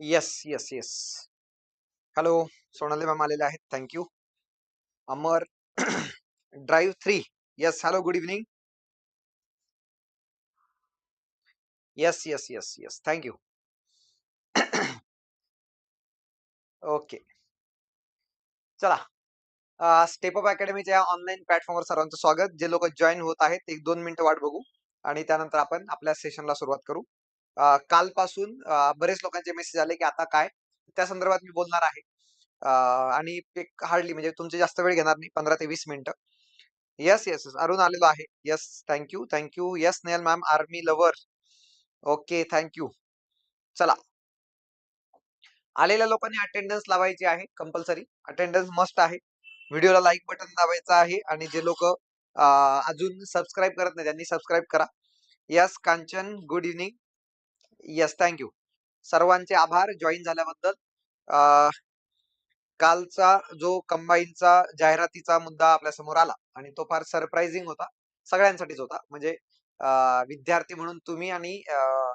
Yes yes yes hello Sonali ma'am आलेले आहेत. Thank you Amar drive three yes hello good evening yes yes yes yes thank you okay चला. Step up अकॅडमीच्या online प्लॅटफॉर्मवर सर्वांचं स्वागत. जे लोक जॉईन होत आहेत एक दोन मिनिटं वाट बघू आणि त्यानंतर आपण आपल्या सेशनला सुरुवात करू. कालपासून बरेच लोकांचे मेसेज आले की आता काय? त्या संदर्भात मी बोलणार आहे. आणि पिक हार्डली म्हणजे तुमचे जास्त वेळ घेणार नाही पंधरा ते वीस मिनिटं. येस येस येस अरुण आलेलो आहे. Yes thank you thank you yes nail ma'am army lover okay thank you चला. आलेल्या लोकांनी अटेंडन्स लावायची आहे कंपल्सरी अटेंडन्स मस्ट आहे. व्हिडिओला लाईक बटन दाबायचं आहे आणि जे लोक अजून सबस्क्राईब करत नाही त्यांनी सबस्क्राईब करा. Yes Kanchan good evening yes thank you सर्वांचे आभार जॉईन झाल्याबद्दल. अं, कालचा जो कंबाईनचा जाहिरातीचा मुद्दा आपल्यासमोर आला आणि तो फार सरप्राइझिंग होता सगळ्यांसाठीच होता. म्हणजे विद्यार्थी म्हणून तुम्ही आणि अं,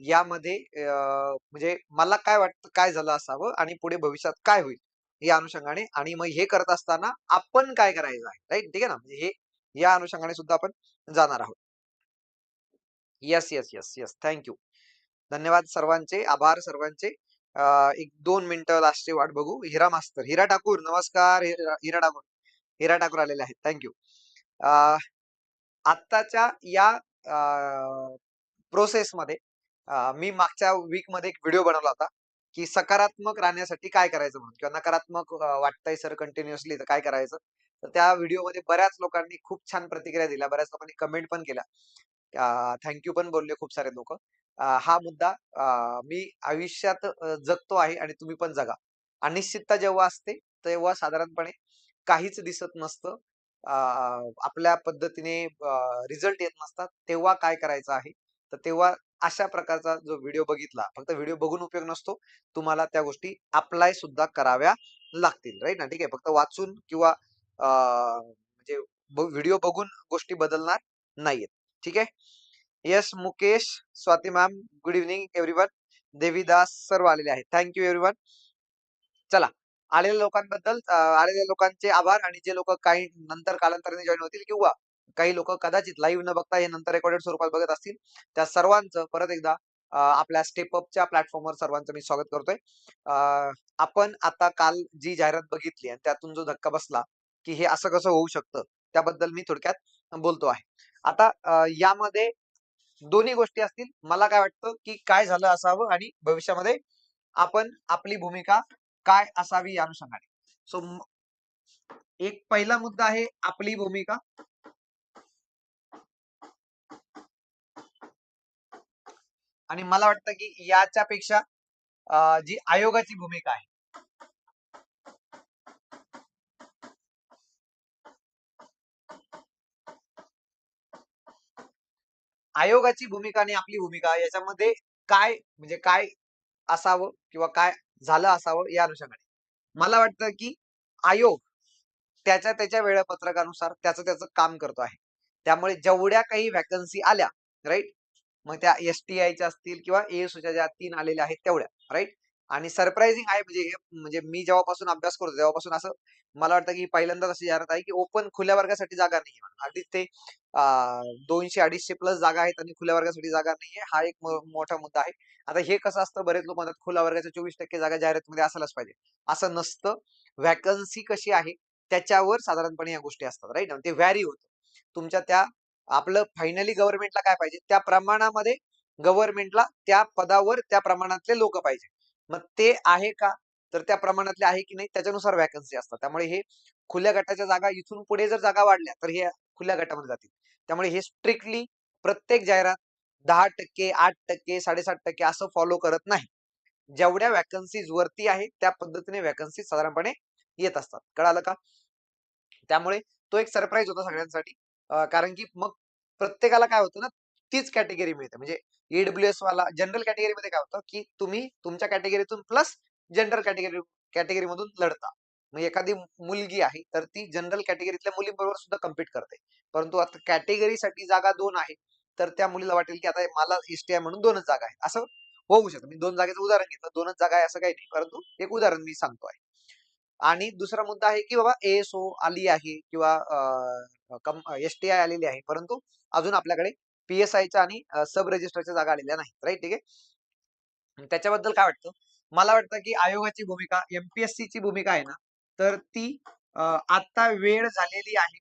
यामध्ये म्हणजे मला काय वाटतं काय झालं असावं आणि पुढे भविष्यात काय होईल या अनुषंगाने आणि मग हे करत असताना आपण काय करायचं आहे राईट ठीक आहे ना? म्हणजे हे या अनुषंगाने सुद्धा आपण जाणार आहोत. Yes yes yes yes thank you धन्यवाद सर्वांचे आभार सर्वांचे. एक दोन मिनिटं लास्टची वाट बघू. हिरा मास्तर हिरा ठाकूर नमस्कार हिरा ठाकूर. हिरा ठाकूर आलेले आहेत. थँक्यू आत्ताच्या या प्रोसेसमध्ये मी मागच्या वीकमध्ये एक व्हिडिओ बनवला होता की सकारात्मक राहण्यासाठी काय करायचं म्हणून किंवा नकारात्मक वाटतंय सर कंटिन्युअसली तर काय करायचं? तर त्या व्हिडिओमध्ये बऱ्याच लोकांनी खूप छान प्रतिक्रिया दिल्या. बऱ्याच लोकांनी कमेंट पण केल्या. थँक्यू पण बोलले खूप सारे लोक. हा मुद्दा मी आयुष्यात जगतो आहे आणि तुम्ही पण जगा. अनिश्चितता जेव्हा असते तेव्हा साधारणपणे काहीच दिसत नसतं. आपल्या पद्धतीने रिझल्ट येत नसतात. तेव्हा काय करायचं आहे? तर तेव्हा अशा प्रकारचा जो व्हिडिओ बघितला फक्त व्हिडिओ बघून उपयोग नसतो. तुम्हाला त्या गोष्टी अप्लाय सुद्धा कराव्या लागतील राईट ना? ठीक आहे? फक्त वाचून किंवा म्हणजे व्हिडिओ बघून गोष्टी बदलणार नाहीयेत. ठीक आहे? Yes Mukesh Swati ma'am good evening everyone Devidas सर्व आलेले आहेत. थँक्यू एव्हरीवन चला आलेल्या लोकांबद्दल आलेल्या लोकांचे आभार आणि जे लोक काही नंतर कालांतराने जॉईन होतील किंवा काही लोक कदाचित लाईव्ह न बघता हे नंतर रेकॉर्डेड स्वरूपात बघत असतील त्या सर्वांचं परत एकदा आपल्या स्टेप अपच्या प्लॅटफॉर्मवर सर्वांचं मी स्वागत करतोय. अं, आपण आता काल जी जाहिरात बघितली आणि त्यातून जो धक्का बसला की हे असं कसं होऊ शकतं त्याबद्दल मी थोडक्यात बोलतो आहे. आता यामध्ये दोन्ही गोष्टी असतील मला काय वाटतं की काय झालं असावं आणि भविष्यामध्ये आपण आपली भूमिका काय असावी या अनुषंगाने सो एक पहिला मुद्दा आहे आपली भूमिका. आणि मला वाटतं की याच्यापेक्षा जी आयोगाची भूमिका आहे आयोगाची भूमिका आणि आपली भूमिका याच्यामध्ये काय म्हणजे काय असावं किंवा काय झालं असावं या अनुषंगाने. मला वाटतं की आयोग त्याच्या त्याच्या वेळापत्रकानुसार त्याचं त्याचं काम करतो आहे. त्यामुळे जेवढ्या काही व्हॅकन्सी आल्या राईट मग त्या एस टी आयच्या असतील किंवा एएसयूच्या ज्या तीन आलेल्या आहेत तेवढ्या राईट आणि सरप्राइझिंग आहे म्हणजे म्हणजे मी जेव्हापासून अभ्यास करतो तेव्हापासून असं मला वाटतं की पहिल्यांदाच अशी जाहिरात आहे की ओपन खुल्या वर्गासाठी जागा नाही अगदी ते दोनशे अडीचशे प्लस जागा आहेत आणि खुल्या वर्गासाठी जागा नाहीये हा एक मोठा मुद्दा आहे. आता हे कसं असतं? बरेच लोक म्हणतात खुल्या वर्गाच्या चोवीस टक्के जागा जाहिरातीमध्ये असायलाच पाहिजे. असं नसतं. व्हॅकन्सी कशी आहे? त्याच्यावर साधारणपणे या गोष्टी असतात राईट ते व्हॅरी होतं. तुमच्या त्या आपलं फायनली गव्हर्नमेंटला काय पाहिजे? त्या प्रमाणामध्ये गव्हर्नमेंटला त्या पदावर त्या प्रमाणातले लोक पाहिजे. मग ते आहे का? तर त्या प्रमाणातले आहे की नाही? त्याच्यानुसार व्हॅकन्सी असतात. त्यामुळे हे खुल्या गटाच्या जागा इथून पुढे जर जागा वाढल्या तर हे खुल्या गटामध्ये जातील. त्यामुळे हे स्ट्रिक्टली प्रत्येक जाहिरात दहा टक्के आठ टक्के साडेसात टक्के असं फॉलो करत नाही. जेवढ्या वॅकन्सीज वरती आहे त्या पद्धतीने वॅकन्सी साधारणपणे येत असतात. कळालं का? त्यामुळे तो एक सरप्राईज होता सगळ्यांसाठी. कारण की मग प्रत्येकाला काय होतं ना तीच कॅटेगरी मिळते. म्हणजे ईडब्ल्यूएस वाला जनरल कॅटेगरीमध्ये काय होतं की तुम्ही तुमच्या कॅटेगरीतून प्लस जनरल कॅटेगरी कॅटेगरी मधून लढता. मग एखादी मुलगी आहे तर ती जनरल कॅटेगरीतल्या मुलींबरोबर सुद्धा कम्पीट करते. परंतु आता कॅटेगरीसाठी जागा दोन आहे तर त्या मुलीला वाटेल की आता मला एसटी आहे म्हणून दोनच जागा आहेत. असं होऊ शकतं. मी दोन जागेचं उदाहरण घेतलं दोनच जागा आहे असं काही नाही. परंतु एक उदाहरण मी सांगतो आहे. आणि दुसरा मुद्दा आहे की बाबा एएसओ आली आहे किंवा एसटीआय आय आलेली आहे परंतु अजून आपल्याकडे पीएसआयच्या आणि सब रजिस्टरच्या जागा आलेल्या नाहीत. राईट ठीक आहे? त्याच्याबद्दल काय वाटतं? मला वाटतं की आयोगाची भूमिका एमपीएससी ची भूमिका आहे ना तर ती आता वेळ झालेली आहे.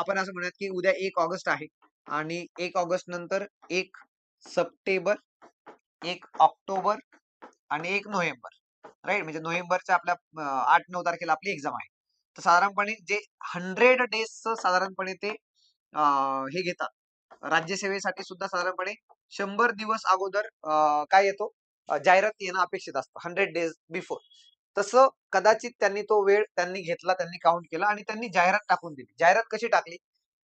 आपण असं म्हणूयात की उद्या एक ऑगस्ट आहे आणि एक ऑगस्ट नंतर एक सप्टेंबर एक ऑक्टोबर आणि एक नोव्हेंबर राईट? म्हणजे नोव्हेंबरच्या आपल्या आठ नऊ तारखेला आपली एक्झाम आहे. तर साधारणपणे जे हंड्रेड डेजचं साधारणपणे ते हे घेतात. राज्यसेवेसाठी सुद्धा साधारणपणे शंभर दिवस अगोदर काय येतो? जाहिरात येणं अपेक्षित असतं हंड्रेड डेज बिफोर. तसं कदाचित त्यांनी तो वेळ त्यांनी घेतला त्यांनी काउंट केला आणि त्यांनी जाहिरात टाकून दिली. जाहिरात कशी टाकली?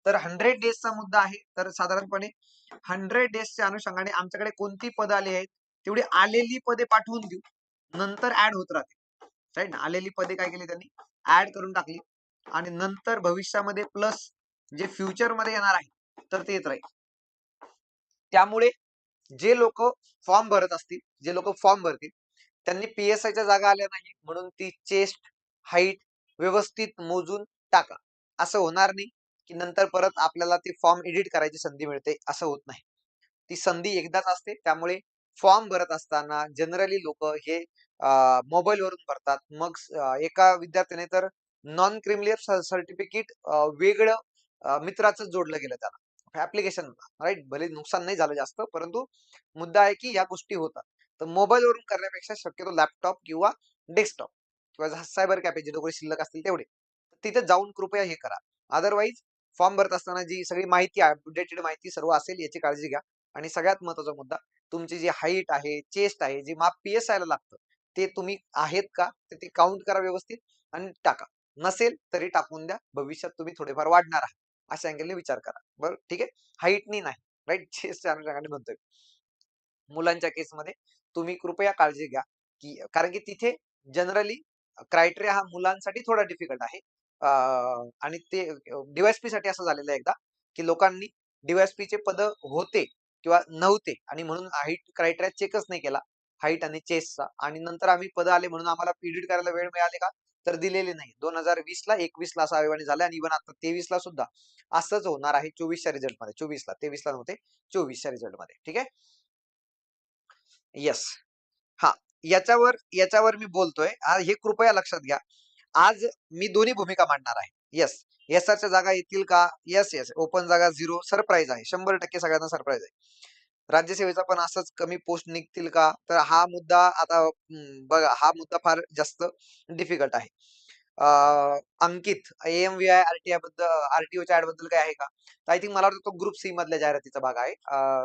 तर हंड्रेड डेजचा मुद्दा आहे. तर साधारणपणे हंड्रेड डेजच्या अनुषंगाने आमच्याकडे कोणती पदं आली आहेत? तेवढी आलेली पदे पाठवून देऊ. नंतर ऍड होत राहते राईट ना आलेली पदे काय केली त्यांनी? ऍड करून टाकली. आणि नंतर भविष्यामध्ये प्लस जे फ्युचरमध्ये येणार आहे तर ते येत राहील. त्यामुळे जे लोक फॉर्म भरत असतील जे लोक फॉर्म भरतील त्यांनी पीएसआयच्या जागा आल्या नाही म्हणून ती चेस्ट हाईट व्यवस्थित मोजून टाका. असं होणार नाही की नंतर परत आपल्याला ते फॉर्म एडिट करायची संधी मिळते असं होत नाही. ती संधी एकदाच असते त्यामुळे फॉर्म भरत असताना जनरली लोक हे मोबाईल वरून भरतात. मग एका विद्यार्थ्याने तर नॉन क्रिमिलियर सर्टिफिकेट वेगळं मित्राचं जोडलं गेलं त्याला. ऍप्लिकेशन राईट भले नुकसान नाही झालं जास्त परंतु मुद्दा आहे की या गोष्टी होतात. तर मोबाईलवरून करण्यापेक्षा शक्यतो लॅपटॉप किंवा डेस्कटॉप किंवा सायबर कॅफे जे लोक शिल्लक असतील तेवढे. तिथे जाऊन कृपया हे करा. अदरवाईज फॉर्म भरत असताना जी सगळी माहिती अपडेटेड माहिती सर्व असेल याची काळजी घ्या. आणि सगळ्यात महत्त्वाचा मुद्दा तुमची जी हाईट आहे चेस्ट आहे जे माप पी एस ला लागतं ते तुम्ही आहेत का? ते ते काउंट करा व्यवस्थित आणि टाका. नसेल तरी टाकून द्या. भविष्यात तुम्ही थोडेफार वाढणार आहात. अशा अँगलने विचार करा. बरं ठीक आहे? हाईटनी नाही राईट चेस्टच्या अनुषंगाने म्हणतोय. मुलांच्या केसमध्ये तुम्ही कृपया काळजी घ्या की कारण की तिथे जनरली क्रायटेरिया हा मुलांसाठी थोडा डिफिकल्ट आहे. आणि ते डीवायएसपी साठी असं झालेलं आहे एकदा की लोकांनी DYSP चे पद होते किंवा नव्हते आणि म्हणून हाईट क्रायटेरिया चेकच नाही केला हाईट आणि चेसचा. आणि नंतर आम्ही पद आले म्हणून आम्हाला पीडीट करायला वेळ मिळाले का? तर दिलेले नाही. दोन हजार वीस ला एकवीस ला असं आयोगाने झालं आणि इव्हन आता तेवीस ला सुद्धा असंच होणार आहे चोवीसच्या रिझल्टमध्ये चोवीसला तेवीस ला नव्हते चोवीसच्या रिझल्टमध्ये ठीक आहे? येस हा. याच्यावर याच्यावर मी बोलतोय. हे कृपया लक्षात घ्या. आज मी दोन्ही भूमिका मांडणार आहे. येस एसआरच्या जागा येतील का? येस येस ओपन जागा झिरो सरप्राईज आहे. शंभर टक्के सगळ्यांना सरप्राईज आहे. राज्यसेवेचा पण असंच कमी पोस्ट निघतील का? तर हा मुद्दा आता बघा. हा मुद्दा फार जास्त डिफिकल्ट आहे. अंकित एम व्ही आय आरटीआयबद्दल आरटीओच्या ऍडबद्दल काय आहे का? आय थिंक मला वाटतं तो ग्रुप सी मधल्या जाहिरातीचा भाग आहे.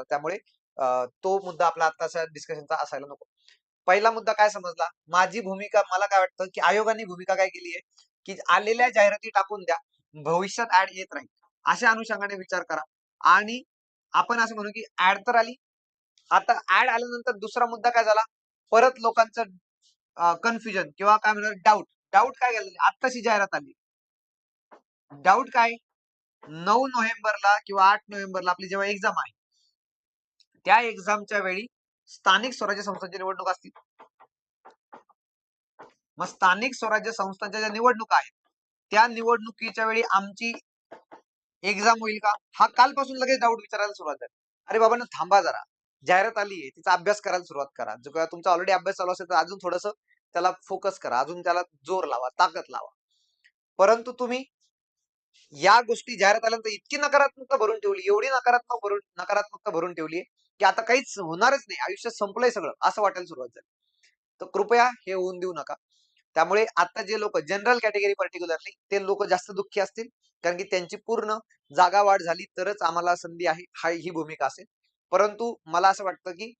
त्यामुळे तो मुद्दा आपला आत्ताच्या डिस्कशनचा असायला नको. पहिला मुद्दा काय समजला? माझी भूमिका मला काय वाटतं की आयोगाने भूमिका काय केली आहे? की आलेल्या जाहिराती टाकून द्या भविष्यात ऍड येत राहील. अशा अनुषंगाने विचार करा. आणि आपण असं म्हणू की ऍड तर आली. आता ऍड आल्यानंतर दुसरा मुद्दा काय झाला? परत लोकांचं कन्फ्युजन किंवा काय म्हणणार डाऊट डाऊट काय झालं आत्ताची जाहिरात आली. डाऊट काय? नऊ नोव्हेंबरला किंवा आठ नोव्हेंबरला आपली जेव्हा एक्झाम आहे त्या एक्झामच्या वेळी स्थानिक स्वराज्य संस्थांची निवडणूक असतील. मग स्थानिक स्वराज्य संस्थांच्या ज्या निवडणुका आहेत त्या निवडणुकीच्या वेळी आमची एक्झाम होईल का? हा कालपासून लगेच डाऊट विचारायला सुरुवात झाली. अरे बाबा थांबा जरा. जाहिरात आली आहे तिचा अभ्यास करायला सुरुवात करा. जो काय तुमचा ऑलरेडी अभ्यास चालू असेल तर अजून थोडस त्याला फोकस करा. अजून त्याला जोर लावा ताकद लावा. परंतु तुम्ही या गोष्टी जाहिरात आल्यानंतर इतकी नकारात्मकता भरून ठेवली एवढी नकारात्मक भरून नकारात्मकता भरून ठेवली की आता काहीच होणारच नाही. आयुष्य संपलंय सगळं असं वाटायला सुरुवात झाली. तर कृपया हे होऊन देऊ नका. त्यामुळे आता जे लोक जनरल कॅटेगरी पर्टिक्युलरली ते लोक जास्त दुःखी असतील. कारण की त्यांची पूर्ण जागा वाढ झाली तरच आम्हाला संधी आहे हा ही भूमिका असेल. परंतु मला असं वाटतं की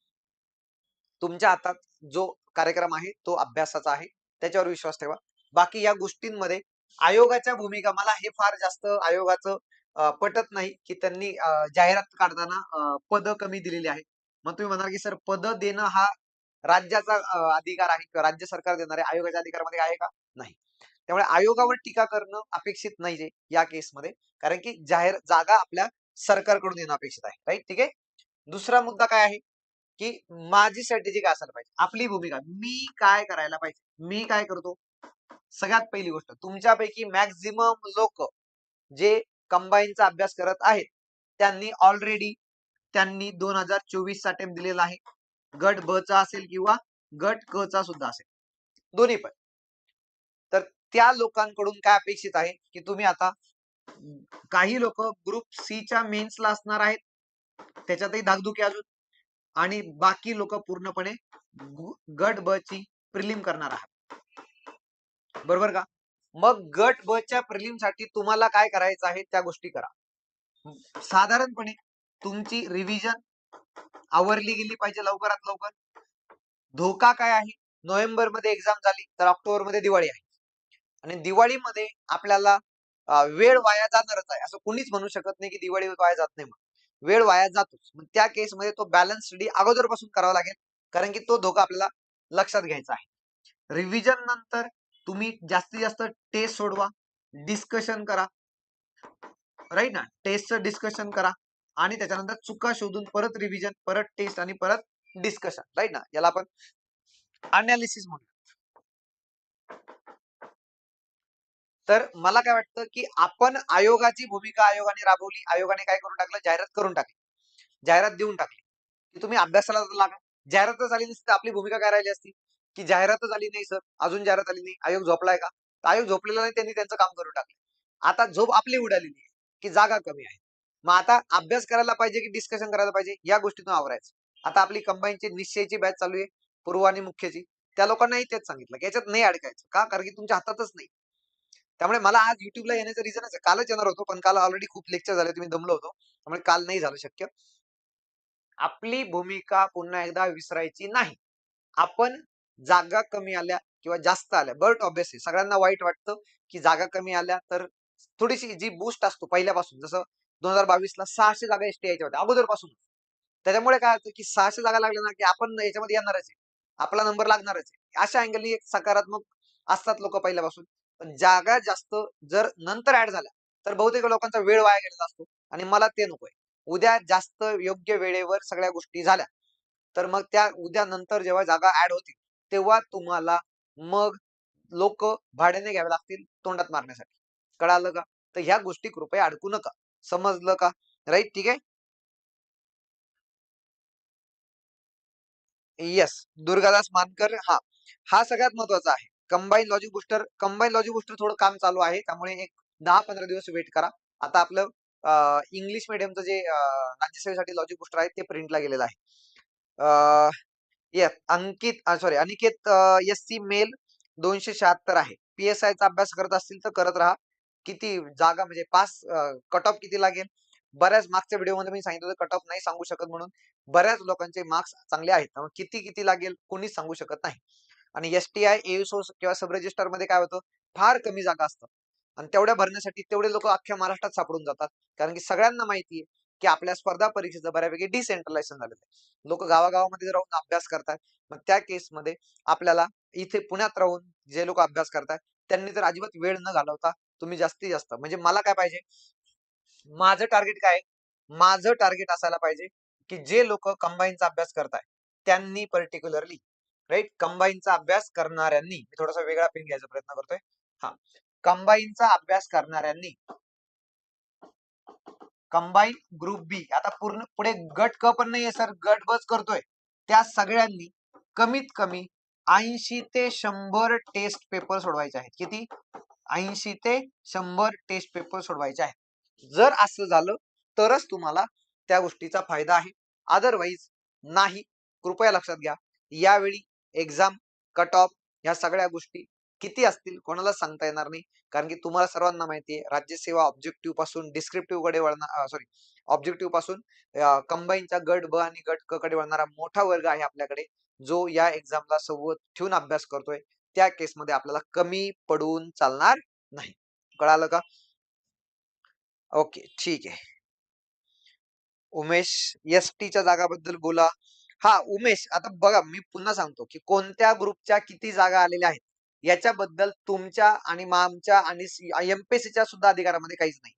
तुमच्या हातात जो कार्यक्रम आहे तो अभ्यासाचा आहे. त्याच्यावर विश्वास ठेवा. बाकी या गोष्टींमध्ये आयोगाच्या भूमिका मला हे फार जास्त आयोगाचं पटत नाही की त्यांनी जाहिरात काढताना पद कमी दिलेली आहे मग तुम्ही म्हणाल की सर पद देणं हा राज्याचा अधिकार आहे किंवा राज्य सरकार देणारे आयोगाच्या अधिकारामध्ये आहे का? नाही. त्यामुळे आयोगावर टीका करणं अपेक्षित नाहीये या केसमध्ये. कारण की जाहीर जागा आपल्या सरकारकडून येणं अपेक्षित आहे. राईट? ठीक आहे? दुसरा मुद्दा काय आहे? की माझी स्ट्रॅटेजी काय असायला पाहिजे. आपली भूमिका. मी काय करायला पाहिजे? मी काय करतो? सगळ्यात पहिली गोष्ट तुमच्यापैकी मॅक्झिमम लोक जे कंबाईनचा अभ्यास करत आहेत. त्यांनी ऑलरेडी त्यांनी दोन हजार चोवीस चा अटेम्प्ट दिलेला आहे. गट ब चा असेल किंवा गट क चा सुद्धा असेल. दोन्ही पण. तर त्या लोकांकडून काय अपेक्षित आहे? की तुम्ही आता काही लोक ग्रुप सी च्या मेन्सला असणार आहेत. त्याच्यातही धाकधुकी अजून. आणि बाकी लोक पूर्णपणे गट ब ची प्रिलिम करणार आहात. बरोबर का? मग गट ब च्या प्रिलिमसाठी तुम्हाला काय करायचं आहे त्या गोष्टी करा. साधारणपणे तुमची रिव्हिजन आवरली गेली पाहिजे लवकरात लवकर. धोका काय आहे? नोव्हेंबरमध्ये एक्झाम झाली तर ऑक्टोबरमध्ये दिवाळी आहे. आणि दिवाळीमध्ये आपल्याला वेळ वाया जाणारच आहे. असं कोणीच म्हणू शकत नाही की दिवाळी वाया जात नाही म्हणून. वेळ वाया जातोच. मग त्या केसमध्ये तो बॅलन्स स्टडी अगोदरपासून करावा लागेल. कारण की तो धोका आपल्याला लक्षात घ्यायचा आहे. रिव्हिजन नंतर तुम्ही जास्तीत जास्त टेस्ट सोडवा डिस्कशन करा. राईट ना? टेस्टचं डिस्कशन करा आणि त्याच्यानंतर चुका शोधून परत रिव्हिजन परत टेस्ट आणि परत डिस्कशन राईट ना? याला आपण अनालिसिस म्हणू तर मला काय वाटतं की आपण आयोगाची भूमिका आयोगाने राबवली आयोगाने काय करून टाकलं? जाहिरात करून टाकली. जाहिरात देऊन टाकली. की तुम्ही अभ्यासाला लागा. जाहिरातच आली नसती आपली भूमिका काय राहिली असती? की जाहिरातच आली नाही सर. अजून जाहिरात आली नाही. आयोग झोपलाय का? आयोग झोपलेला नाही त्यांनी त्यांचं काम करून टाकलं. आता झोप आपली उडालेली आहे की जागा कमी आहे. मग आता अभ्यास करायला पाहिजे की डिस्कशन करायला पाहिजे या गोष्टीतून आवरायचं. आता आपली कंबाईनची निश्चयची बॅच चालू आहे पूर्व आणि मुख्यची. त्या लोकांनाही तेच सांगितलं की याच्यात नाही अडकायचं. का? कारण की तुमच्या हातातच नाही. त्यामुळे मला आज युट्यूबला येण्याचं रिझनच आहे. कालच येणार होतो पण काल ऑलरेडी खूप लेक्चर झाले तुम्ही दमलो होतो. त्यामुळे काल नाही झालं शक्य. आपली भूमिका पुन्हा एकदा विसरायची नाही. आपण जागा कमी आल्या किंवा जास्त आल्या. बट ऑब्विसली सगळ्यांना वाईट वाटतं की जागा कमी आल्या तर थोडीशी जी बूस्ट असतो पहिल्यापासून जसं दोन हजार बावीस ला सहाशे जागा एसटी यायच्या होत्या अगोदरपासून. त्याच्यामुळे काय होतं की सहाशे जागा लागल्या ना की आपण याच्यामध्ये येणारच आहे. आपला नंबर लागणारच आहे. अशा अँगलनी एक सकारात्मक असतात लोक पहिल्यापासून. पण जागा जास्त जर नंतर ऍड झाल्या तर बहुतेक लोकांचा वेळ वाया गेलेला असतो. आणि मला ते नकोय. उद्या जास्त योग्य वेळेवर सगळ्या गोष्टी झाल्या तर मग त्या उद्या नंतर जेव्हा जागा ऍड होतील तेव्हा तुम्हाला मग लोक भाड्याने घ्यावे लागतील तोंडात मारण्यासाठी. कळालं का? तर ह्या गोष्टी कृपया अडकू नका. समजलं का? राईट? ठीक आहे? येस. दुर्गादास मानकर हा. हा सगळ्यात महत्त्वाचा आहे. Combine logic booster combine logic booster थोडं काम चालू आहे. त्यामुळे एक दहा पंधरा दिवस वेट करा. आता आपलं इंग्लिश मिडियमचं जे राज्यसेवेसाठी लॉजिक बुस्टर आहे ते प्रिंटला गेलेलं आहे. Yes Ankit sorry Aniket S C male दोनशे शहात्तर आहे. पी एस चा अभ्यास करत असतील तर करत राहा. किती जागा म्हणजे पास कट ऑफ किती लागेल? बऱ्याच मार्क्सच्या व्हिडिओमध्ये मी सांगितलं कट ऑफ नाही सांगू शकत म्हणून. बऱ्याच लोकांचे मार्क्स चांगले आहेत. त्यामुळे किती किती लागेल कोणीच सांगू शकत नाही. आणि एस टी आय एसओ किंवा सब रजिस्टरमध्ये काय होतं? फार कमी जागा असतात. आणि तेवढ्या भरण्यासाठी तेवढे लोक अख्ख्या महाराष्ट्रात सापडून जातात. कारण की सगळ्यांना माहिती आहे. की आपल्या स्पर्धा परीक्षेचं बऱ्यापैकी डिसेंट्रलायझेशन झालेलं आहे. लोक गावागावामध्ये राहून अभ्यास करतात मग त्या केसमध्ये आपल्याला इथे पुण्यात राहून जे लोक अभ्यास करतात त्यांनी तर अजिबात वेळ न घालवता तुम्ही जास्तीत जास्त म्हणजे मला काय पाहिजे? माझं टार्गेट काय माझं टार्गेट असायला पाहिजे की जे लोक कंबाईनचा अभ्यास करताय त्यांनी पर्टिक्युलरली राईट कंबाईनचा अभ्यास करणाऱ्यांनी मी थोडासा वेगळा पिन घ्यायचा प्रयत्न करतोय. हा. कंबाईनचा अभ्यास करणाऱ्यांनी कंबाईन ग्रुप बी आता पूर्ण पुढे गट क पण नाहीये सर गट बस करतोय. त्या सगळ्यांनी कमीत कमी ऐंशी ते शंभर टेस्ट पेपर सोडवायचे आहेत. किती? ऐंशी ते शंभर टेस्ट पेपर सोडवायचे आहेत. जर असं झालं तरच तुम्हाला त्या गोष्टीचा फायदा आहे. अदरवाईज नाही. कृपया लक्षात घ्या. यावेळी एक्झाम कट ऑफ ह्या सगळ्या गोष्टी किती असतील कोणाला सांगता येणार नाही. कारण की तुम्हाला सर्वांना माहिती आहे राज्यसेवा ऑब्जेक्टिव्हपासून डिस्क्रिप्टिव्हकडे वळणार सॉरी ऑब्जेक्टिव्हपासून कंबाईनच्या गट ब आणि गट क कडे वळणारा मोठा वर्ग आहे आपल्याकडे जो या एक्झामला सोबत ठेवून अभ्यास करतोय. त्या केसमध्ये आपल्याला कमी पडून चालणार नाही. कळालं का? ओके ठीक आहे. उमेश एस टीच्या जागाबद्दल बोला. हा उमेश आता बघा मी पुन्हा सांगतो की कोणत्या ग्रुपच्या किती जागा आलेल्या आहेत? याच्याबद्दल तुमच्या आणि आमच्या आणि एमपीएससीच्या सुद्धा अधिकारामध्ये काहीच नाही.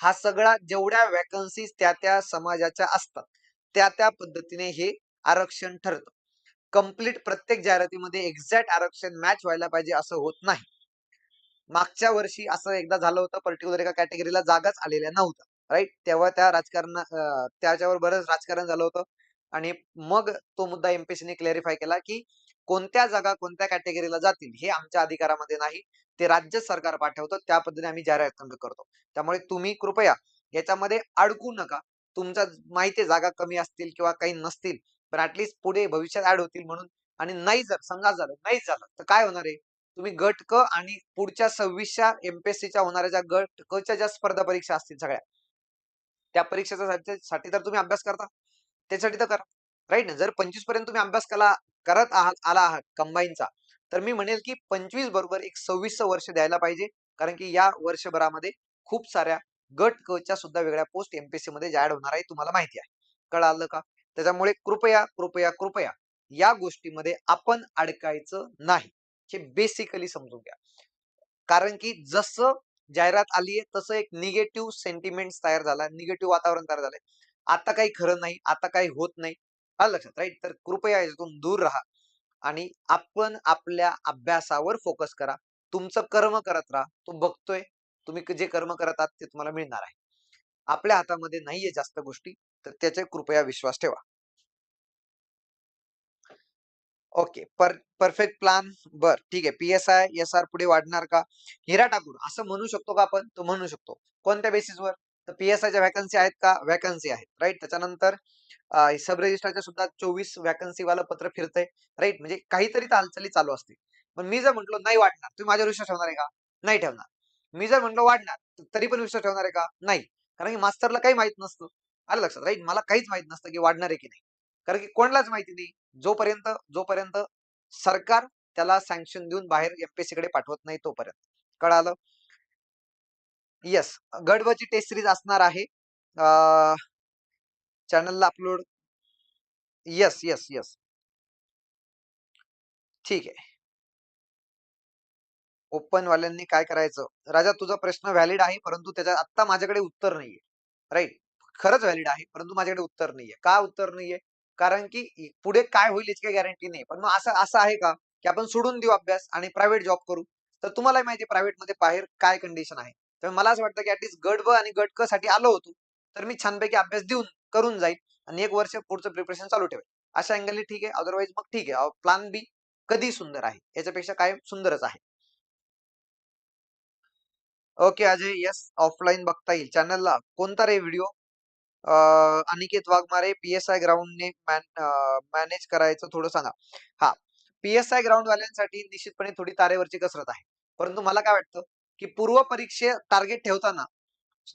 हा सगळा जेवढ्या वॅकन्सीज त्या त्या समाजाच्या असतात त्या त्या पद्धतीने हे आरक्षण ठरतं. कंप्लीट प्रत्येक जाहिरातीमध्ये एक्झॅक्ट आरक्षण मॅच व्हायला पाहिजे असं होत नाही. मागच्या वर्षी असं एकदा झालं होतं पर्टिक्युलर एका कॅटेगरीला जागाच आलेल्या नव्हत्या राईट तेव्हा त्या राजकारण त्याच्यावर बरंच राजकारण झालं होतं. आणि मग तो मुद्दा एमपीसीने क्लॅरिफाय केला की कोणत्या जागा कोणत्या कॅटेगरीला जातील हे आमच्या अधिकारामध्ये नाही. ते राज्य सरकार पाठवतं त्या पद्धतीने आम्ही जाहिरात करतो. त्यामुळे तुम्ही कृपया याच्यामध्ये अडकू नका. तुमच्या माहिती जागा कमी असतील किंवा काही नसतील पण ऍटलिस्ट पुढे भविष्यात ऍड होतील म्हणून. आणि नाही जर समजा झालं नाही झालं तर काय होणार आहे? तुम्ही गट क आणि पुढच्या सव्वीसच्या एमपीएससीच्या होणाऱ्या ज्या गट क च्या ज्या स्पर्धा परीक्षा असतील सगळ्या त्या परीक्षेच्या साठी तर तुम्ही अभ्यास करता. त्यासाठी तर करा. राईट ना? जर पंचवीसपर्यंत तुम्ही अभ्यास कला करत आहात आला आहात कंबाईनचा तर मी म्हणेल की पंचवीस बरोबर एक सव्वीस वर्ष द्यायला पाहिजे. कारण की या वर्षभरामध्ये खूप साऱ्या गट क च्या सुद्धा वेगळ्या पोस्ट एमपीएससी मध्ये ऍड होणार आहे तुम्हाला माहिती आहे. कळालं का? त्याच्यामुळे कृपया कृपया कृपया या गोष्टीमध्ये आपण अडकायचं नाही. हे बेसिकली समजून घ्या. कारण की जसं जाहिरात आली आहे तसं एक निगेटिव्ह सेंटिमेंट तयार झाला निगेटिव्ह वातावरण तयार झालंय. आता काही खरं नाही आता काही होत नाही. आलं लक्षात राईट? तर कृपया याच्यातून दूर राहा आणि आपण आपल्या अभ्यासावर फोकस करा. तुमचं कर्म करत राहा. तो बघतोय. तुम्ही जे कर्म करत आहात ते तुम्हाला मिळणार आहे. आपल्या हातामध्ये नाहीये जास्त गोष्टी तर त्याचे कृपया विश्वास ठेवा. ओके. पर परफेक्ट प्लान बर ठीक आहे. P S I S R पुढे वाढणार का? हिरा ठाकूर असं म्हणू शकतो का आपण? तो म्हणू शकतो. कोणत्या बेसिसवर तर पी एस आयच्या व्हॅकन्सी आहेत का? व्हॅकन्सी आहेत राईट? त्याच्यानंतर सब रजिस्ट्रारच्या सुद्धा चोवीस व्हॅकन्सी पत्र फिरतंय राईट म्हणजे काहीतरी हालचाली चालू असते पण मी जर म्हटलो नाही वाढणार तुम्ही माझ्यावर विश्वास ठेवणार आहे का? नाही ठेवणार. मी जर म्हटलो वाढणार तरी पण विश्वास ठेवणार आहे का? नाही. कारण की मास्तरला काही माहीत नसतं. आलं लक्षात राईट मला काहीच माहीत नसतं की वाढणार आहे की नाही. कारण की कोणालाच माहिती नाही. जोपर्यंत जोपर्यंत सरकार त्याला सँक्शन देऊन बाहेर एमपीएससी कडे पाठवत नाही तोपर्यंत. कळालं? येस गडवची टेस्ट सिरीज असणार आहे. चॅनलला अपलोड येस येस येस. ठीक आहे. ओपन वाल्यांनी काय करायचं? राजा तुझा प्रश्न व्हॅलिड आहे परंतु त्याच्या आता माझ्याकडे उत्तर नाहीये. राईट खरंच व्हॅलिड आहे परंतु माझ्याकडे उत्तर नाहीये. का उत्तर नाहीये? कारण की पुढे काय होईल याची काही गॅरंटी नाही. पण मग असं असं आहे का की आपण सोडून देऊ अभ्यास आणि प्रायव्हेट जॉब करू? तर तुम्हाला माहिती प्रायव्हेटमध्ये बाहेर काय कंडिशन आहे. तर मला असं वाटतं की ऍटलीस्ट गट ब आणि गट क साठी आलो होतो. तर मी छानपैकी अभ्यास देऊन करून जाईल आणि एक वर्ष पुढचं प्रिपरेशन चालू ठेवेल. अशा अँगलने ठीक आहे. अदरवाईज मग ठीक आहे. प्लान बी कधी सुंदर आहे. याच्यापेक्षा काय सुंदरच आहे. ओके अजय यस ऑफलाईन बघता येईल. चॅनलला कोणता रे व्हिडिओ अनिकेत वाघमारे पीएसआय ग्राउंडने मॅनेज करायचं थोडं सांगा. हा. पीएसआय ग्राउंड वाल्यांसाठी निश्चितपणे थोडी तारेवरची कसरत आहे. परंतु मला काय वाटतं की पूर्व परीक्षे टार्गेट ठेवताना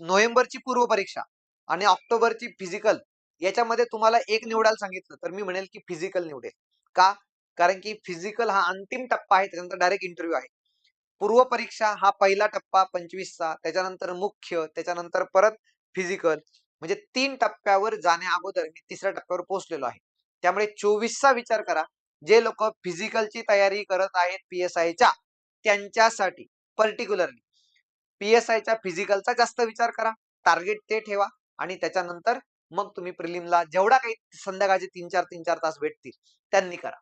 नोव्हेंबरची पूर्व परीक्षा आणि ऑक्टोबरची फिजिकल याच्यामध्ये तुम्हाला एक निवडायला सांगितलं तर मी म्हणेल की फिजिकल निवडेल का? कारण की फिजिकल हा अंतिम टप्पा आहे त्याच्यानंतर डायरेक्ट इंटरव्ह्यू आहे. पूर्व परीक्षा हा पहिला टप्पा पंचवीसचा त्याच्यानंतर मुख्य त्याच्यानंतर परत फिजिकल म्हणजे तीन टप्प्यावर जाण्या अगोदर मी तिसऱ्या टप्प्यावर पोहोचलेलो आहे. त्यामुळे चोवीसचा विचार करा. जे लोक फिजिकलची तयारी करत आहेत पीएसआयच्या त्यांच्यासाठी पर्टिक्युलरली पीएसआयच्या फिजिकलचा जास्त विचार करा. टार्गेट ते ठेवा. आणि त्याच्यानंतर मग तुम्ही प्रिलिमला जेवढा काही संध्याकाळचे तीन चार तीन चार तास भेटतील त्यांनी करा.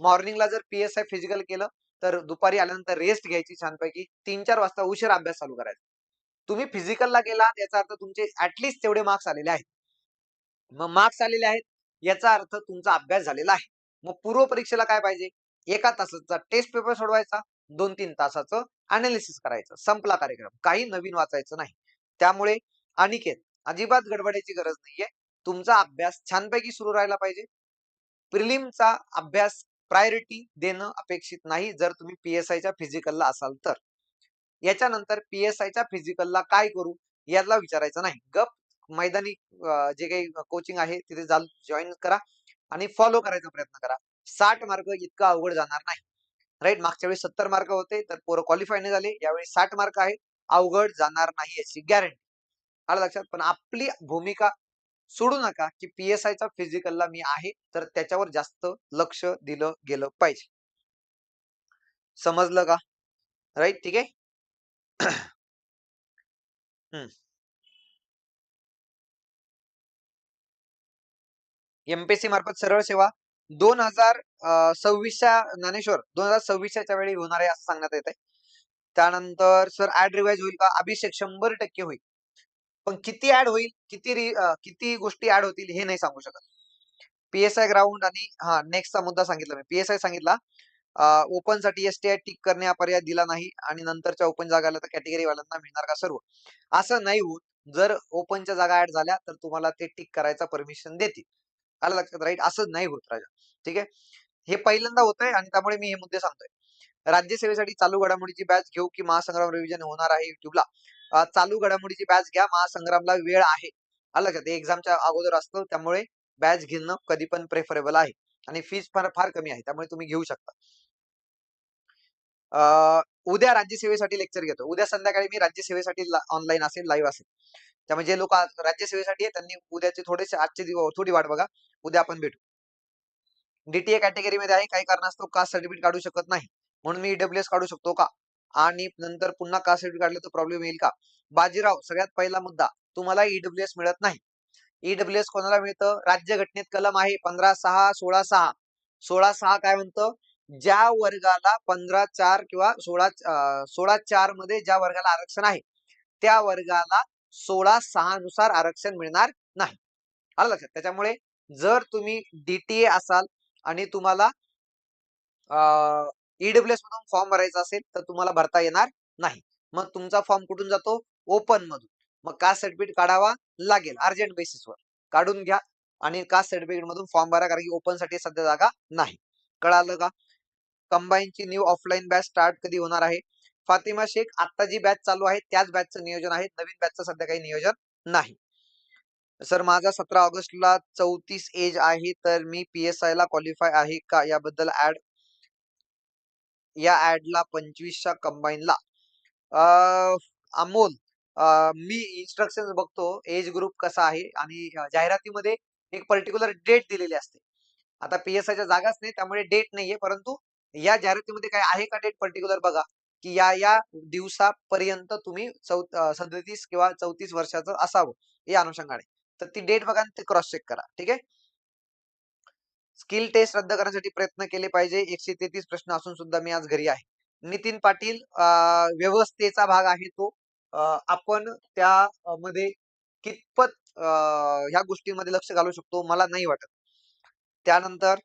मॉर्निंगला जर पी एस आय फिजिकल केलं तर दुपारी आल्यानंतर रेस्ट घ्यायची छानपैकी. तीन चार वाजता उशीर अभ्यास चालू करायचा. तुम्ही फिजिकलला गेला याचा अर्थ तुमचे ऍटलिस्ट तेवढे मार्क्स आलेले आहेत. मग मार्क्स आलेले आहेत याचा अर्थ तुमचा अभ्यास झालेला आहे. मग पूर्व परीक्षेला काय पाहिजे? एका तासाचा टेस्ट पेपर सोडवायचा दोन तीन तासाचं अनालिसिस करायचं संपला कार्यक्रम. काही नवीन वाचायचं नाही. त्यामुळे अनिकेत अजिबात गडबडायची गरज नाहीये. तुमचा अभ्यास छानपैकी सुरू राहिला पाहिजे. प्रिलिमचा अभ्यास प्रायोरिटी देणं अपेक्षित नाही जर तुम्ही पीएसआयच्या फिजिकलला असाल तर. याच्यानंतर पीएसआयच्या फिजिकलला काय करू याला विचारायचं नाही. गप मैदानी जे काही कोचिंग आहे तिथे जाल जॉईन करा आणि फॉलो करायचा प्रयत्न करा. साठ मार्क इतकं अवघड जाणार नाही. राईट? मागच्या वेळी सत्तर मार्क होते तर पोरं क्वालिफाय नाही झाले. यावेळी साठ मार्क आहे अवघड जाणार नाही याची गॅरंटी. आलं लक्षात. पण आपली भूमिका सोडू नका की पीएसआयचा फिजिकलला मी आहे तर त्याच्यावर जास्त लक्ष दिलं गेलं पाहिजे. समजलं का? राईट ठीक आहे? हम्म मार्फत सरळ सेवा. दोन हजार सव्वीसच्या ज्ञानेश्वर दोन हजार सव्वीसच्या वेळी होणार आहे असं सांगण्यात येत आहे त्यानंतर सर ऍड रिवाइज होईल का? अभिषेक शंभर टक्के होईल. पण किती ऍड होईल किती रि- किती गोष्टी ऍड होतील हे नाही सांगू शकत. पीएसआय ग्राउंड आणि हा नेक्स्टचा मुद्दा सांगितला मी. पीएसआय सांगितला ओपनसाठी एसटीआय टिक करणे हा पर्याय दिला नाही आणि नंतरच्या ओपन जागाला तर कॅटेगरी वाल्यांना मिळणार का सर्व? असं नाही होत. जर ओपनच्या जागा ऍड झाल्या तर तुम्हाला ते टिक करायचा परमिशन देतील. आलं लक्षात? राईट? असं नाही होत राजा. ठीक आहे? हे पहिल्यांदा होत आहे आणि त्यामुळे मी हे मुद्दे सांगतोय. राज्यसेवेसाठी चालू घडामोडीची बॅच घेऊ की महासंग्राम रिव्हिजन होणार आहे युट्यूबला चालू घडामोडीची बॅच घ्या. महासंग्रामला वेळ आहे. आलं लक्षात एक्झामच्या अगोदर असतं. त्यामुळे बॅच घेणं कधी पण प्रेफरेबल आहे. आणि फीज फार फार कमी आहे. त्यामुळे तुम्ही घेऊ शकता. अं, उद्या राज्यसेवेसाठी लेक्चर घेतो. उद्या संध्याकाळी मी राज्यसेवेसाठी ऑनलाईन असेल लाईव्ह असेल. त्यामुळे जे लोक राज्यसेवेसाठी आहे त्यांनी उद्याचे थोडेसे आजचे दिवस थोडी वाट बघा. उद्या आपण भेटू. डीटीए कॅटेगरी मध्ये आहे. काही कारणास्तव कास्ट सर्टिफिकेट काढू शकत नाही. म्हणून मी ईडब्ल्यूएस काढू शकतो का? आणि नंतर पुन्हा कास्ट सर्टिफिकेट काढलं तर प्रॉब्लेम येईल का? बाजीराव सगळ्यात पहिला मुद्दा तुम्हाला ईडब्ल्यूएस मिळत नाही. ईडब्ल्यूएस कोणाला मिळतं? राज्य घटनेत कलम आहे पंधरा सहा सोळा सहा. सोळा सहा काय म्हणतं? ज्या वर्गाला पंधरा चार किंवा सोळा सोळा चारमध्ये ज्या वर्गाला आरक्षण आहे त्या वर्गाला सोळा सहा नुसार आरक्षण मिळणार नाही. आलं लक्षात? त्याच्यामुळे जर तुम्ही डीटीए असाल आणि तुम्हाला ईडब्ल्यूएस मधून फॉर्म भरायचा असेल तर तुम्हाला भरता येणार नाही. मग तुमचा फॉर्म कुठून जातो? ओपन मधून. मग कास्ट सर्टिफिकेट काढावा? लागेल. अर्जंट बेसिसवर काढून घ्या. आणि कास्ट सर्टिफिकेट मधून फॉर्म भरा? कारण की ओपनसाठी सध्या जागा नाही. कळालं का? कंबाईनची न्यू ऑफलाईन बॅच स्टार्ट कधी होणार आहे? फातिमा शेख आता जी बॅच चालू आहे त्याच बॅचचं नियोजन आहे. नवीन बॅचचं सध्या काही नियोजन नाही. सर माझा सतरा ऑगस्टला चौतीस एज आहे तर मी पीएसआय ला क्वालिफाय आहे का? याबद्दल ऍड या ऍडला पंचवीसच्या कंबाईनला अमोल मी इन्स्ट्रक्शन बघतो एज ग्रुप कसा आहे आणि जाहिरातीमध्ये एक पर्टिक्युलर डेट दिलेली असते. आता पीएसआयच्या जागाच नाही त्यामुळे डेट नाहीये परंतु या जाहिरातीमध्ये काय आहे का डेट पर्टिक्युलर बघा की या या दिवसापर्यंत तुम्ही चौ सदतीस किंवा चौतीस वर्षाचं असावं या अनुषंगाने. तर ती डेट बघा आणि ते क्रॉस चेक करा ठीक आहे? स्किल टेस्ट रद्द करण्यासाठी प्रयत्न केले पाहिजे. एकशे तेहतीस प्रश्न असून सुद्धा मी आज घरी आहे. नितीन पाटील व्यवस्थेचा भाग आहे तो. आपण त्या मध्ये कितपत ह्या गोष्टींमध्ये लक्ष घालू शकतो मला नाही वाटत. त्यानंतर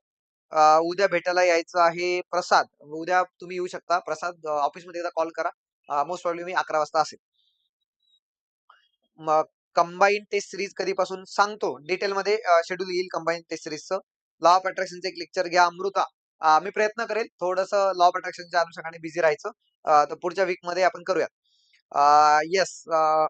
उद्या भेटायला यायचं आहे प्रसाद. उद्या तुम्ही येऊ शकता. प्रसाद ऑफिसमध्ये एकदा कॉल करा. मोस्ट प्रॉब्लेम मी अकरा वाजता असेल. मग कंबाईन टेस्ट सिरीज कधीपासून सांगतो. डिटेलमध्ये शेड्यूल येईल कंबाईन टेस्ट सिरीजचं. लॉ ऑफ अट्रॅक्शनचं एक लेक्चर घ्या अमृता. मी प्रयत्न करेल थोडस लॉ ऑफ अट्रॅक्शनच्या अनुषंगाने बिझी राहायचं. तर पुढच्या वीकमध्ये आपण करूया येस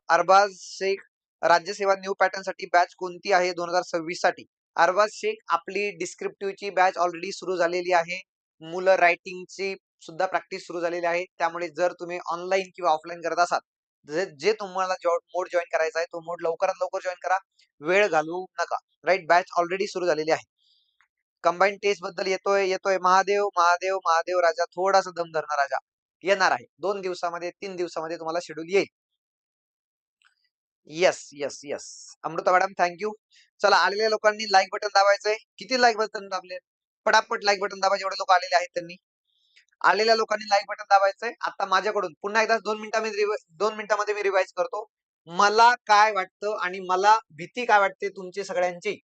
अरबाज शेख राज्यसेवा न्यू पॅटर्नसाठी बॅच कोणती आहे दोन हजार सव्वीससाठी? अरबाज शेख आपली डिस्क्रिप्टिव्हची बॅच ऑलरेडी सुरू झालेली आहे. मुलं रायटिंगची सुद्धा प्रॅक्टिस सुरू झालेली आहे. त्यामुळे जर तुम्ही ऑनलाईन किंवा ऑफलाईन करत असाल जे जे तुम्हाला मोड जॉईन करायचा आहे तो मोड लवकरात लवकर जॉईन करा. वेळ घालवू नका. राईट बॅच ऑलरेडी सुरू झालेली आहे. कंबाईन टेस्टबद्दल येतोय येतोय महादेव महादेव महादेव राजा थोडासा दम धरणा राजा येणार आहे. दोन दिवसामध्ये तीन दिवसामध्ये तुम्हाला शेड्यूल येईल. Yes yes yes Amruta madam thank you चला आलेल्या लोकांनी लाईक बटन दाबायचंय. किती लाईक बटन दाबले? पटापट लाईक बटन दाबायचे एवढे लोक आलेले आहेत त्यांनी. आलेल्या लोकांनी लाईक बटन दाबायचंय. आता माझ्याकडून पुन्हा एकदा दोन मिनिटांमध्ये दोन मिनिटांमध्ये मी रिवाइज करतो. मला काय वाटतं आणि मला भीती काय वाटते तुमची सगळ्यांची?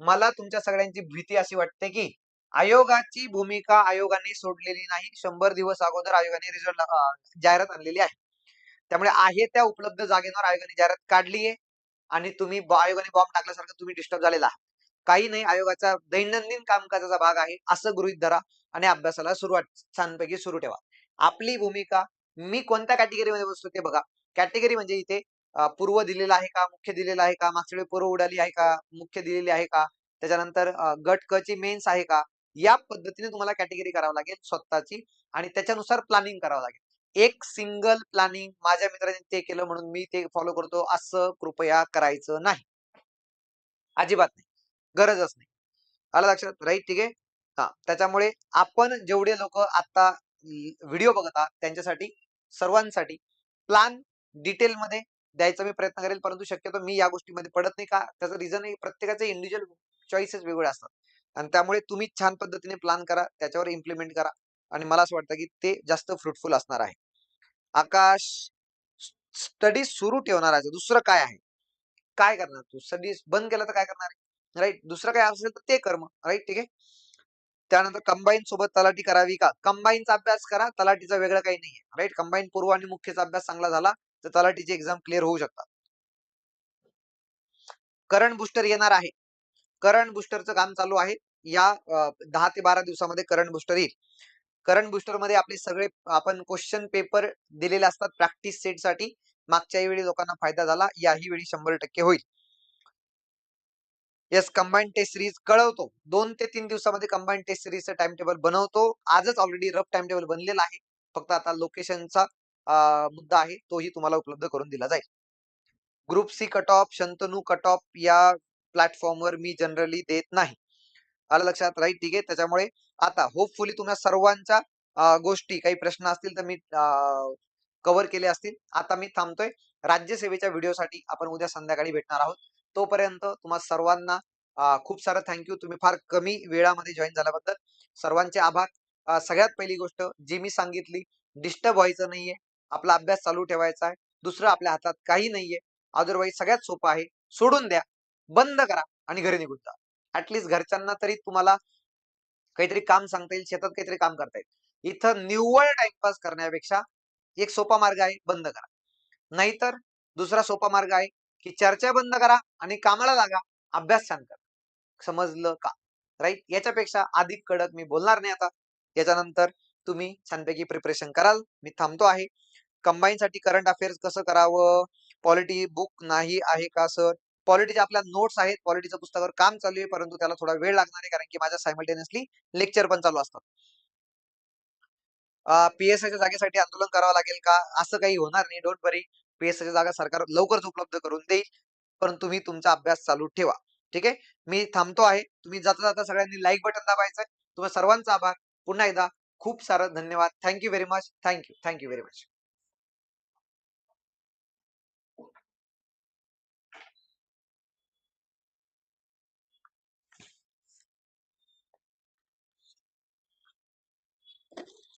मला तुमच्या सगळ्यांची भीती अशी वाटते की आयोगाची भूमिका आयोगाने सोडलेली नाही. शंभर दिवस अगोदर आयोगाने रिझल्ट जाहिरात आणलेली आहे. त्यामुळे आहे त्या उपलब्ध जागेवर आयोगाने जाहिरात काढली आहे आणि तुम्ही आयोगाने बॉम्ब टाकल्यासारखं तुम्ही डिस्टर्ब झालेला आहात. काही नाही आयोगाचा दैनंदिन कामकाजाचा भाग आहे असं गृहित धरा आणि अभ्यासाला सुरुवात छानपैकी सुरू ठेवा. आपली भूमिका मी कोणत्या कॅटेगरीमध्ये बसतो ते बघा. कॅटेगरी म्हणजे इथे पूर्व दिलेला आहे का मुख्य दिलेला आहे का मागच्या वेळी पूर्व उडाली आहे का मुख्य दिलेली आहे का त्याच्यानंतर गट क ची मेन्स आहे का या पद्धतीने तुम्हाला कॅटेगरी करावं लागेल स्वतःची आणि त्याच्यानुसार प्लॅनिंग करावं लागेल. एक सिंगल प्लॅनिंग माझ्या मित्राने ते केलं म्हणून मी ते फॉलो करतो असं कृपया करायचं नाही. अजिबात नाही. गरजच नाही. आलं लक्षात? राईट ठीक आहे? हा. त्याच्यामुळे आपण जेवढे लोक आता व्हिडिओ बघता त्यांच्यासाठी सर्वांसाठी प्लॅन डिटेल मध्ये द्यायचा मी प्रयत्न करेल परंतु शक्यतो मी या गोष्टीमध्ये पडत नाही का? त्याचं रिझन प्रत्येकाचे इंडिव्हिज्युअल चॉईसेस वेगवेगळे असतात. आणि त्यामुळे तुम्ही छान पद्धतीने प्लॅन करा त्याच्यावर इम्प्लिमेंट करा आणि मला असं वाटतं की ते जास्त फ्रुटफुल असणार आहे. आकाश स्टडी सुरू ठेवणार आहे. दुसरं काय आहे? काय करणार तू? स्टडी बंद केलं तर काय करणार आहे? राईट दुसरं काय असेल तर ते कर्म राईट ठीक आहे? त्यानंतर कंबाईन सोबत तलाठी करावी का? कंबाईनचा अभ्यास करा. तलाठीचा वेगळं काही नाहीये. राईट कंबाईन पूर्व आणि मुख्यचा अभ्यास चांगला झाला. तर तलाठीची एक्झाम क्लिअर होऊ शकतात. करंट बुस्टर येणार आहे. करंट बुस्टरचं काम चालू आहे. या दहा ते बारा दिवसामध्ये करंट बुस्टर येईल. करंट बुस्टरमध्ये आपले सगळे आपण क्वेश्चन पेपर दिलेले असतात प्रॅक्टिस सेटसाठी. मागच्याही वेळी लोकांना फायदा झाला. याही वेळी शंभर टक्के होईल. येस कंबाईन टेस्ट सिरीज कळवतो. दोन ते तीन दिवसामध्ये कंबाईन टेस्ट सिरीजचं टाइम टेबल बनवतो. आजच ऑलरेडी रफ टाइम टेबल बनलेला आहे. फक्त आता लोकेशनचा मुद्दा आहे तोही तुम्हाला उपलब्ध करून दिला जाईल. Group C cut off Shantanu cut off या प्लॅटफॉर्मवर मी जनरली देत नाही. आलं लक्षात? राईट ठीक आहे? त्याच्यामुळे आता होपफुली तुम्हाला सर्वांच्या गोष्टी काही प्रश्न असतील तर मी कव्हर केले असतील. आता मी थांबतोय. राज्यसेवेच्या व्हिडिओसाठी आपण उद्या संध्याकाळी भेटणार आहोत. तोपर्यंत तुम्हा सर्वांना खूप सारं थँक्यू तुम्ही फार कमी वेळामध्ये जॉईन झाल्याबद्दल सर्वांचे आभार. सगळ्यात पहिली गोष्ट जी मी सांगितली डिस्टर्ब व्हायचं नाहीये. आपला अभ्यास चालू ठेवायचा आहे. दुसरं आपल्या हातात काही नाहीये. अदरवाईज सगळ्यात सोपं आहे. सोडून द्या. बंद करा आणि घरी निघून जा. ऍटलिस्ट घरच्यांना तरी तुम्हाला काहीतरी काम सांगता येईल. शेतात काहीतरी काम करता येईल. इथं निव्वळ टाइमपास करण्यापेक्षा एक सोपा मार्ग आहे बंद करा. नाहीतर दुसरा सोपा मार्ग आहे की चर्चा बंद करा आणि कामाला लागा. अभ्यास छान करा. समजलं का? राईट याच्यापेक्षा अधिक कडक मी बोलणार नाही आता. याच्यानंतर तुम्ही छानपैकी प्रिपरेशन कराल. मी थांबतो आहे. कंबाईन साठी करंट अफेअर्स कसं करावं? पॉलिटी बुक नाही आहे का सर पॉलिटीच्या आपल्या नोट्स आहेत पॉलिटीच्या पुस्तकावर काम चालू आहे परंतु त्याला थोडा वेळ लागणार आहे कारण की माझ्या सायमल्टेनियसली लेक्चर पण चालू असतात. पीएसआयच्या जागेसाठी आंदोलन करावं लागेल का? असं काही होणार नाही डोंट वरी पीएसआयच्या जागा सरकार लवकरच उपलब्ध करून देईल परंतु तुम्ही तुमचा अभ्यास चालू ठेवा. ठीक आहे? मी थांबतो आहे. तुम्ही जाता जाता सगळ्यांनी लाईक बटन दाबायचं. तुम्हाला सर्वांचा आभार. पुन्हा एकदा खूप सारं धन्यवाद. Thank you very much thank you thank you very much